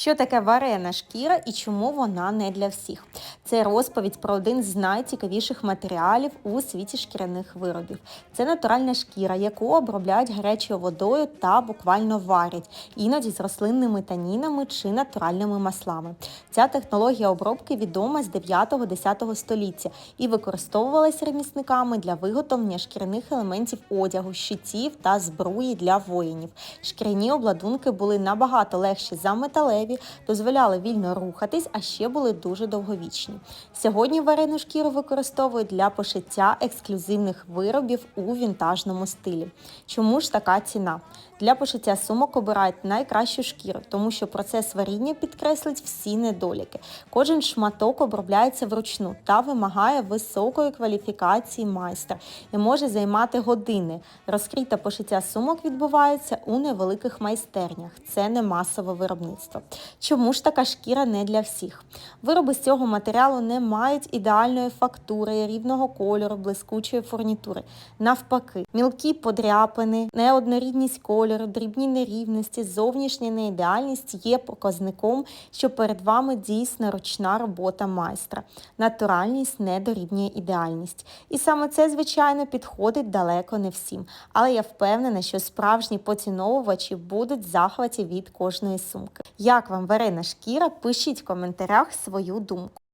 Що таке варена шкіра і чому вона не для всіх? Це розповідь про один з найцікавіших матеріалів у світі шкіряних виробів. Це натуральна шкіра, яку обробляють гарячою водою та буквально варять, іноді з рослинними танінами чи натуральними маслами. Ця технологія обробки відома з 9-10 століття і використовувалася ремісниками для виготовлення шкіряних елементів одягу, щитів та збруї для воїнів. Шкіряні обладунки були набагато легші за металеві, дозволяли вільно рухатись, а ще були дуже довговічні. Сьогодні варену шкіру використовують для пошиття ексклюзивних виробів у вінтажному стилі. Чому ж така ціна? Для пошиття сумок обирають найкращу шкіру, тому що процес варіння підкреслить всі недоліки. Кожен шматок обробляється вручну та вимагає високої кваліфікації майстра і може займати години. Розкрите пошиття сумок відбувається у невеликих майстернях. Це не масове виробництво. Чому ж така шкіра не для всіх? Вироби з цього матеріалу не мають ідеальної фактури, рівного кольору, блискучої фурнітури. Навпаки, мілкі подряпини, неоднорідність кольору, дрібні нерівності, зовнішня неідеальність є показником, що перед вами дійсна ручна робота майстра. Натуральність не дорівнює ідеальність. І саме це, звичайно, підходить далеко не всім. Але я впевнена, що справжні поціновувачі будуть в захваті від кожної сумки. Як вам варена шкіра? Пишіть в коментарях свою думку.